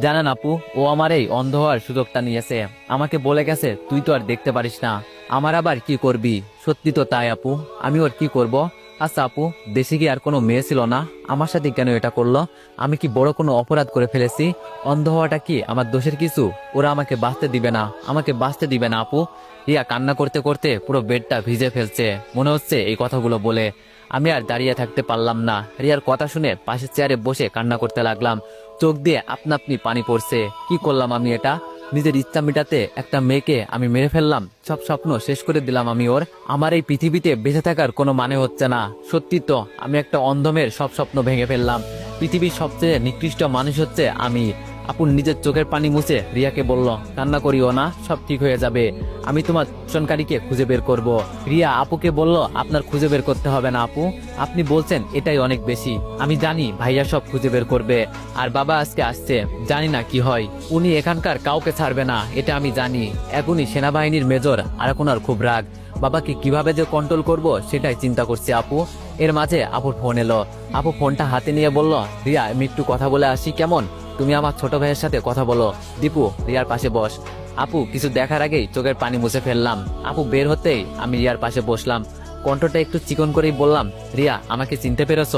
জানেন আপু, ও আমার এই অন্ধ হওয়ার সুযোগটা নিয়েছে। আমাকে বলে গেছে, তুই তো আর দেখতে পারিস না। আমার আবার কি করবি? সত্যি তো তাই আপু। আমি ওর কি করব? আচ্ছা আপু, দেশে কি আর কোনো মেয়ে ছিল না? আমার সাথে কেন এটা করল? আমি কি বড় কোনো অপরাধ করে ফেলেছি? অন্ধ হওয়াটা কি আমার দোষের কিছু? ওরা আমাকে বাঁচতে দিবে না। আমাকে বাঁচতে দিবে না আপু। রিয়া কান্না করতে করতে পুরো বেডটা ভিজে ফেলছে। মনে হচ্ছে এই কথাগুলো বলে। আমি আর দাঁড়িয়ে থাকতে পারলাম না। রিয়ার কথা শুনে পাশের চেয়ারে বসে কান্না করতে লাগলাম। চোখ দিয়ে আপনা আপনি পানি পড়ছে। কি করলাম আমি এটা? নিজের ইচ্ছা মেটাতে একটা মেয়েকে আমি মেরে ফেললাম। সব স্বপ্ন শেষ করে দিলাম আমি ওর। আমার এই পৃথিবীতে বেঁচে থাকার কোনো মানে হচ্ছে না। সত্যি তো, আমি একটা অন্ধমের সব স্বপ্ন ভেঙে ফেললাম। পৃথিবীর সবচেয়ে নিকৃষ্ট মানুষ হচ্ছে আমি। আপন নিজের চোখের পানি মুছে রিয়াকে বলল, কান্না করিও না, সব ঠিক হয়ে যাবে। আমি তোমার চনকারীকে খুঁজে বের করব। রিয়া আপুকে বলল, আপনার খুঁজে বের করতে হবে না আপু। আপনি বলছেন এটাই অনেক বেশি। আমি জানি ভাইয়া সব খুঁজে বের করবে। আর বাবা আজকে আসছে, জানি না কি হয়। উনি এখানকার কাউকে ছাড়বে না, এটা আমি জানি। এখনই সেনাবাহিনীর মেজর আর এখন আর খুব রাগ। বাবাকে কীভাবে যে কন্ট্রোল করব, সেটাই চিন্তা করছি আপু। এর মাঝে আপুর ফোন এলো। আপু ফোনটা হাতে নিয়ে বলল, রিয়া, আমি একটু কথা বলে আসি, কেমন? তুমি আমার ছোট ভাইয়ের সাথে কথা বলো। দীপু, রিয়ার পাশে বস। আপু, কিছু দেখার আগেই চোখের পানি মুছে ফেললাম। আপু, বের হতেই আমি রিয়ার পাশে বসলাম। কণ্ঠটা একটু চিকন করেই বললাম, রিয়া, আমাকে চিনতে পেরেছ?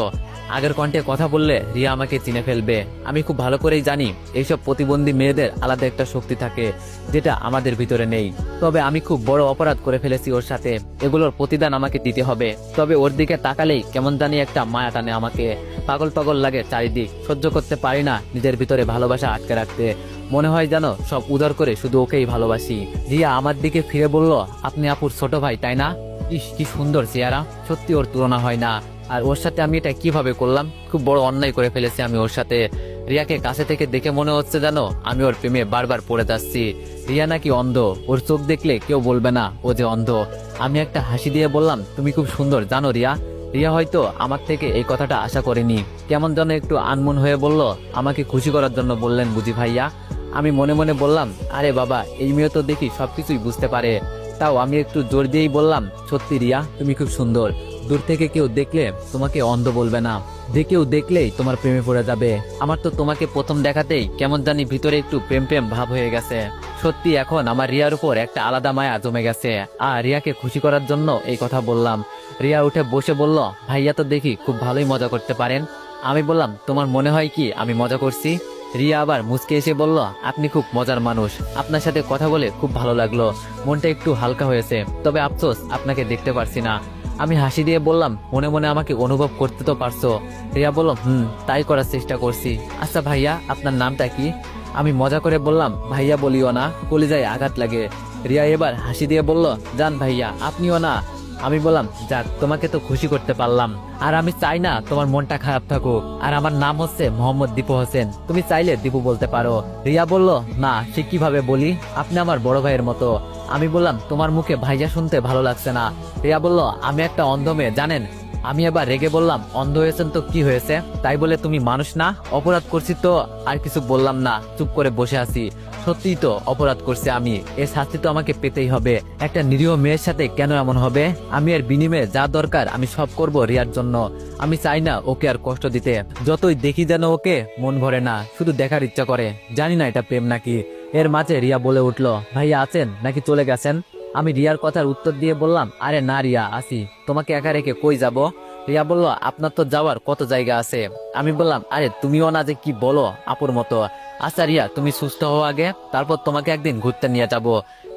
আগের কণ্ঠে কথা বললে রিয়া আমাকে চিনে ফেলবে। আমি খুব ভালো করেই জানি এইসব প্রতিবন্ধী মেয়েদের আলাদা একটা শক্তি থাকে যেটা আমাদের ভিতরে নেই। তবে আমি খুব বড় অপরাধ করে ফেলেছি ওর সাথে। এগুলোর প্রতিদান আমাকে দিতে হবে। তবে ওর দিকে তাকালেই কেমন জানি একটা মায়া টানে আমাকে। পাগল পাগল লাগে চারিদিক। সহ্য করতে পারি না নিজের ভিতরে ভালোবাসা আটকে রাখতে। মনে হয় যেন সব উদার করে শুধু ওকেই ভালোবাসি। রিয়া আমার দিকে ফিরে বলল, আপনি আপুর ছোট ভাই, তাই না? ইস, কি সুন্দর চেহারা। সত্যি ওর তুলনা হয় না। আর ওর সাথে আমি এটা কীভাবে করলাম? খুব বড় অন্যায় করে ফেলেছি আমি ওর সাথে। রিয়াকে কাছে থেকে দেখে মনে হচ্ছে জানো আমি ওর প্রেমে বারবার পড়ে যাচ্ছি। রিয়া নাকি অন্ধ। ওর চোখ দেখলে কেউ বলবে না ও যে অন্ধ। আমি একটা হাসি দিয়ে বললাম, তুমি খুব সুন্দর, জানো রিয়া? রিয়া হয়তো আমার থেকে এই কথাটা আশা করেনি। কেমন যেন একটু আনমন হয়ে বলল, আমাকে খুশি করার জন্য বললেন বুঝি ভাইয়া? আমি মনে মনে বললাম, আরে বাবা, এই মেয়ে তো দেখি সবকিছুই বুঝতে পারে। তাও আমি একটু জোর দিয়েই বললাম, সত্যি রিয়া, তুমি খুব সুন্দর। দূর থেকে কেউ দেখলে তোমাকে অন্ধ বলবে না। যে কেউ দেখলেই তোমার প্রেমে পড়ে যাবে। আমার তো তোমাকে প্রথম দেখাতেই কেমন জানি ভিতরে একটু প্রেম প্রেম ভাব হয়ে গেছে। সত্যি এখন আমার রিয়ার উপর একটা আলাদা মায়া জমে গেছে। আর রিয়াকে খুশি করার জন্য এই কথা বললাম। রিয়া উঠে বসে বলল, ভাইয়া তো দেখি খুব ভালোই মজা করতে পারেন। আমি বললাম, তোমার মনে হয় কি আমি মজা করছি? রিয়া আবার মুচকে এসে বলল, আপনি খুব মজার মানুষ। আপনার সাথে কথা বলে খুব ভালো লাগল। মনটা একটু হালকা হয়েছে। তবে আফসোস, আপনাকে দেখতে পারছি না। আমি হাসি দিয়ে বললাম, মনে মনে আমাকে অনুভব করতে তো পারছ। রিয়া বলল, হুম, তাই করার চেষ্টা করছি। আচ্ছা ভাইয়া, আপনার নামটা কি? আমি মজা করে বললাম, ভাইয়া বলিও না, কলিজায় আঘাত লাগে। রিয়া এবার হাসি দিয়ে বলল যান ভাইয়া, আপনিও না। আমি বললাম, যাক, তোমাকে তো খুশি করতে পারলাম। আর আমি চাই না তোমার মনটা খারাপ থাকুক। আর আমার নাম হচ্ছে মোহাম্মদ দীপু হোসেন। তুমি চাইলে দীপু বলতে পারো। রিয়া বলল, না, সে কীভাবে বলি? আপনি আমার বড় ভাইয়ের মতো। আমি বললাম, তোমার মুখে ভাইয়া শুনতে ভালো লাগছে না। রিয়া বলল, আমি একটা অন্ধ মেয়ে, জানেন? আমি এবার রেগে বললাম, অন্ধ হয়েছেন তো কি হয়েছে? তাই বলে, তুমি মানুষ না, অপরাধ করছি তো আর কিছু বললাম না, চুপ করে বসে আছি। সত্যিই তো অপরাধ করছে আমি। এর শাস্তি তো আমাকে পেতেই হবে। একটা নিরীহ মেয়ের সাথে কেন এমন হবে? আমি এর বিনিময়ে যা দরকার, আমি সব করব রিয়ার জন্য। আমি চাই না ওকে আর কষ্ট দিতে। যতই দেখি যেন ওকে, মন ভরে না। শুধু দেখার ইচ্ছা করে। জানি না এটা প্রেম নাকি। এর মাঝে রিয়া বলে উঠল, ভাইয়া আছেন নাকি চলে গেছেন? আমি রিয়ার কথার উত্তর দিয়ে বললাম, আরে না রিয়া, আসি। তোমাকে একা রেখে কই যাব? রিয়া বলল, আপনার তো যাওয়ার কত জায়গা আছে। আমি বললাম, আরে তুমিও না যে কি বলো, আপুর মতো। আচ্ছা রিয়া, তুমি সুস্থ হও আগে, তারপর তোমাকে একদিন ঘুরতে নিয়ে যাব।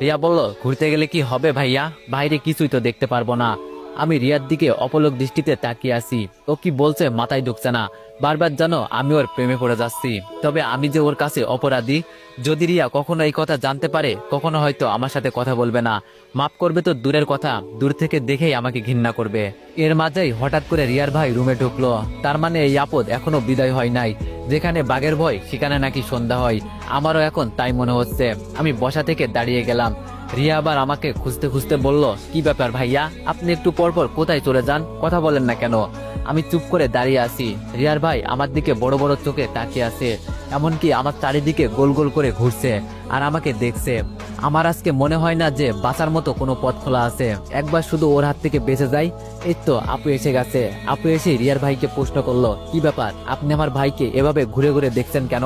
রিয়া বলল, ঘুরতে গেলে কি হবে ভাইয়া? বাইরে কিছুই তো দেখতে পারব না। আমি রিয়ার দিকে অপলক দৃষ্টিতে তাকিয়ে আছি। ও কি বলছে মাথায় ঢুকছে না। বারবার যেন আমি ওর প্রেমে পড়ে যাচ্ছি। তবে আমি যে ওর কাছে অপরাধী, যদি রিয়া কখনো এই কথা জানতে পারে, কখনো হয়তো আমার সাথে কথা বলবে না। মাফ করবে তো দূরের কথা, দূর থেকে দেখেই আমাকে ঘৃণা করবে। এর মাঝেই হঠাৎ করে রিয়ার ভাই রুমে ঢুকলো। তার মানে এই আপদ এখনও বিদায় হয় নাই। যেখানে বাঘের ভয়, সেখানে নাকি সন্ধ্যা হয়। আমারও এখন তাই মনে হচ্ছে। আমি বসা থেকে দাঁড়িয়ে গেলাম। রিয়া আবার আমাকে খুঁজতে খুঁজতে বলল, কি ব্যাপার ভাইয়া? আপনি একটু পরপর কোথায় চলে যান? কথা বলেন না কেন? আমি চুপ করে দাঁড়িয়ে আছি। রিয়ার ভাই আমার দিকে বড় বড় চোখে তাকিয়ে আছে, এমনকি আমার চারিদিকে গোল গোল করে ঘুরছে আর আমাকে দেখছে। আমার আজকে মনে হয় না যে বাঁচার মতো কোনো পথ খোলা আছে। একবার শুধু ওর হাত থেকে বেঁচে যাই। এই তো, আপু এসে গেছে। আপু এসে রিয়ার ভাইকে প্রশ্ন করল, কি ব্যাপার? আপনি আমার ভাইকে এভাবে ঘুরে ঘুরে দেখছেন কেন?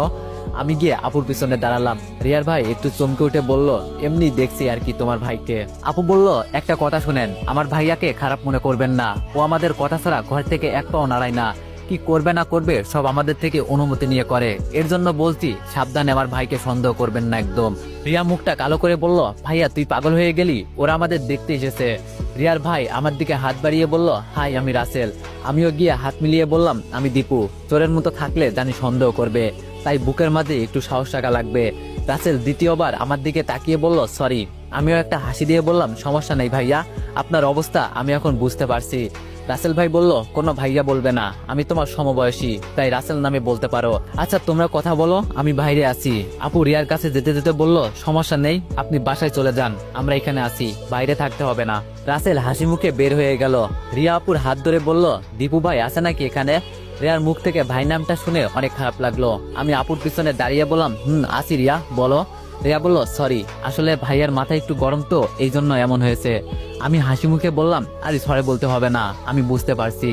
আমি গিয়ে আপুর পিছনে দাঁড়ালাম। রিয়ার ভাই একটু চমকে উঠে বলল, এমনি দেখছি আর কি তোমার ভাইকে। আপু বলল, একটা কথা শুনেন, আমার ভাইয়াকে খারাপ মনে করবেন না। ও আমাদের কথা ছাড়া ঘর থেকে এক পাও নাড়ায় না। কি করবে না করবে সব আমাদের থেকে অনুমতি নিয়ে করে। এর জন্য বলছি, সাবধানে আমার ভাইকে সন্দেহ করবেন না একদম। রিয়া মুখটা কালো করে বলল, ভাইয়া, তুই পাগল হয়ে গেলি? ওরা আমাদের দেখতে এসেছে। রিয়ার ভাই আমার দিকে হাত বাড়িয়ে বলল, হাই, আমি রাসেল। আমিও গিয়ে হাত মিলিয়ে বললাম, আমি দীপু। চোরের মতো থাকলে জানি সন্দেহ করবে। তাই বুকের মাঝে একটু সাহস টাকা লাগবে। রাসেল দ্বিতীয়বার আমার দিকে তাকিয়ে বলল, সরি, আমিও একটা হাসি দিয়ে বললাম, সমস্যা নেই ভাইয়া, আপনার অবস্থা আমি এখন বুঝতে পারছি। রাসেল ভাই বলল, কোনো ভাইয়া বলবে না, আমি তোমার সমবয়সী, তাই রাসেল নামে বলতে পারো। আচ্ছা তোমরা কথা বলো, আমি বাইরে আছি। আপু রিয়ার কাছে যেতে যেতে বলল, সমস্যা নেই, আপনি বাসায় চলে যান, আমরা এখানে আছি, বাইরে থাকতে হবে না। রাসেল হাসি মুখে বের হয়ে গেল। রিয়া আপুর হাত ধরে বলল, দীপু ভাই আছে নাকি এখানে? রিয়ার মুখ থেকে ভাই নামটা শুনে অনেক খারাপ লাগল। আমি আপুর পিছনে দাঁড়িয়ে বললাম, হুম আসি রিয়া, বলো। রিয়া বলল, সরি, আসলে ভাইয়ার মাথা একটু গরম তো এই জন্য এমন হয়েছে। আমি হাসি মুখে বললাম, আরে, সরে বলতে হবে না, আমি বুঝতে পারছি।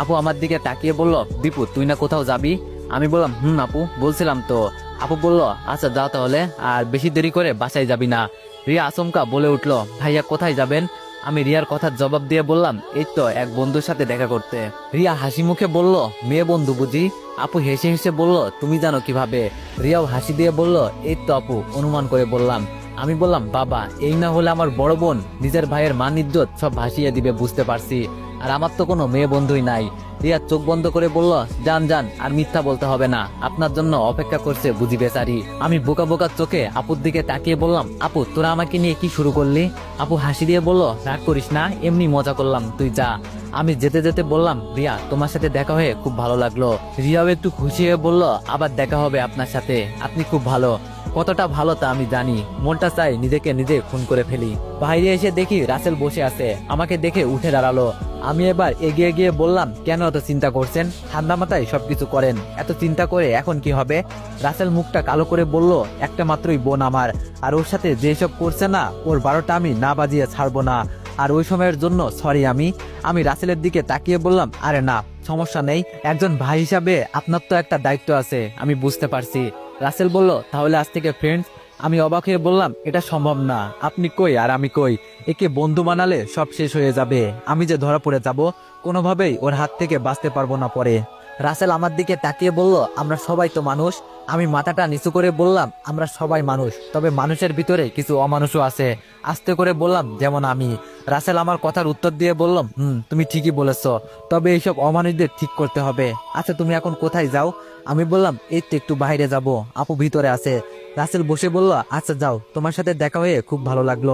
আপু আমার দিকে তাকিয়ে বলল, দীপু, তুই না কোথাও যাবি? আমি বললাম, হুম, আপু, বলছিলাম তো। আপু বলল আচ্ছা যাও তাহলে, আর বেশি দেরি করে বাসায় যাবি না। রিয়া আচমকা বলে উঠল, ভাইয়া, কোথায় যাবেন? আমি রিয়ার কথা জবাব দিয়ে বললাম, এই তো এক বন্ধুর সাথে দেখা করতে। রিয়া হাসি মুখে বলল, মেয়ে বন্ধু বুঝি? আপু হেসে হেসে বলল, তুমি জানো কীভাবে? রিয়াও হাসি দিয়ে বলল, এই তো আপু, অনুমান করে বললাম। আমি বললাম, বাবা, এই না হলে আমার বড় বোন, নিজের ভাইয়ের মান ইজ্জত সব ভাসিয়ে দিবে, বুঝতে পারছি। আর আমার তো কোনো মেয়ে বন্ধুই নাই। রিয়া চোখ বন্ধ করে বলল, যান যান, আর মিথ্যা বলতে হবে না। আপনার জন্য অপেক্ষা করছে, বুঝি বেচারি। আমি বোকা বোকা চোখে আপুর দিকে তাকিয়ে বললাম, আপু, তোরা আমাকে নিয়ে কি শুরু করলি? আপু হাসি দিয়ে বলল, রাগ করিস না, এমনি মজা করলাম, তুই যা। আমি যেতে যেতে বললাম, রিয়া, তোমার সাথে দেখা হয়ে খুব ভালো লাগল। রিয়াও একটু খুশি হয়ে বলল, আবার দেখা হবে আপনার সাথে, আপনি খুব ভালো। কতটা ভালো তা আমি জানি। মনটা চাই নিজেকে নিজে খুন করে ফেলি। বাইরে এসে দেখি রাসেল বসে আছে। আমাকে দেখে উঠে দাঁড়াল। আমি এবার এগিয়ে গিয়ে বললাম, কেন এত চিন্তা করছেন? ঠান্ডা মাথায় সবকিছু করেন। এত চিন্তা করে এখন কি হবে? রাসেল মুখটা কালো করে বলল, একটা মাত্রই বোন আমার। আর ওর সাথে যেসব করছে না, ওর বারোটা আমি না বাজিয়ে ছাড়বো না। আর ওই সময়ের জন্য সরি আমি। আমি রাসেলের দিকে তাকিয়ে বললাম, আরে না, সমস্যা নেই। একজন ভাই হিসাবে আপনার তো একটা দায়িত্ব আছে, আমি বুঝতে পারছি। রাসেল বলল, তাহলে আজ থেকে ফ্রেন্ডস আমি অবাক হয়ে বললাম, এটা সম্ভব না। আপনি কই আর আমি কই? একে বন্ধু বানালে সব শেষ হয়ে যাবে। আমি যে ধরা পড়ে যাব, কোনোভাবেই ওর হাত থেকে বাঁচতে পারব না পরে। রাসেল আমার দিকে তাকিয়ে বলল, আমরা সবাই তো মানুষ। আমি মাথাটা নিচু করে বললাম, আমরা সবাই মানুষ, তবে মানুষের ভিতরে কিছু অমানুষও আছে। আস্তে করে বললাম, যেমন আমি। রাসেল আমার কথার উত্তর দিয়ে বললাম হুম, তুমি ঠিকই বলেছ, তবে এইসব অমানুষদের ঠিক করতে হবে। আচ্ছা তুমি এখন কোথায় যাও? আমি বললাম, এই তো একটু বাইরে যাব, আপু ভিতরে আছে। রাসেল বসে বলল আচ্ছা যাও, তোমার সাথে দেখা হয়ে খুব ভালো লাগল।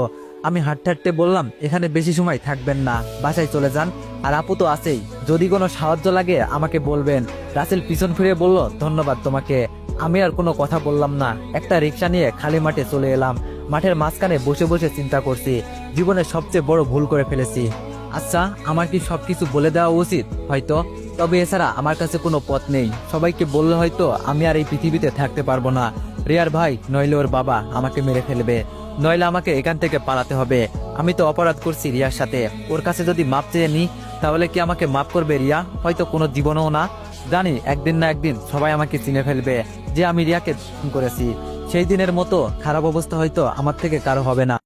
আমি হাঁটতে হাঁটতে বললাম, এখানে বেশি সময় থাকবেন না, বাসায় চলে যান। আর আপু তো আছেই। যদি কোনো সাহায্য লাগে, আমাকে বলবেন। রাসেল পিছন ফিরে বলল, ধন্যবাদ তোমাকে। আমি আর কোনো কথা বললাম না। একটা রিক্সা নিয়ে খালি মাঠে চলে এলাম। মাঠের মাঝখানে বসে বসে চিন্তা করছি। জীবনে সবচেয়ে বড় ভুল করে ফেলেছি। আচ্ছা আমার কি সবকিছু বলে দেওয়া উচিত? হয়তো। তবে এছাড়া আমার কাছে কোনো পথ নেই। সবাইকে বললে হয়তো আমি আর এই পৃথিবীতে থাকতে পারব না। রিয়ার ভাই, নইলে ওর বাবা আমাকে মেরে ফেলবে। নইলে আমাকে এখান থেকে পালাতে হবে। আমি তো অপরাধ করছি রিয়ার সাথে। ওর কাছে যদি মাপ চেয়ে নিই তাহলে কি আমাকে মাফ করবে রিয়া? হয়তো কোনো জীবনও না। জানি, একদিন না একদিন সবাই আমাকে চিনে ফেলবে যে আমি রিয়াকে করেছি। সেই দিনের মতো খারাপ অবস্থা হয়তো আমার থেকে কারও হবে না।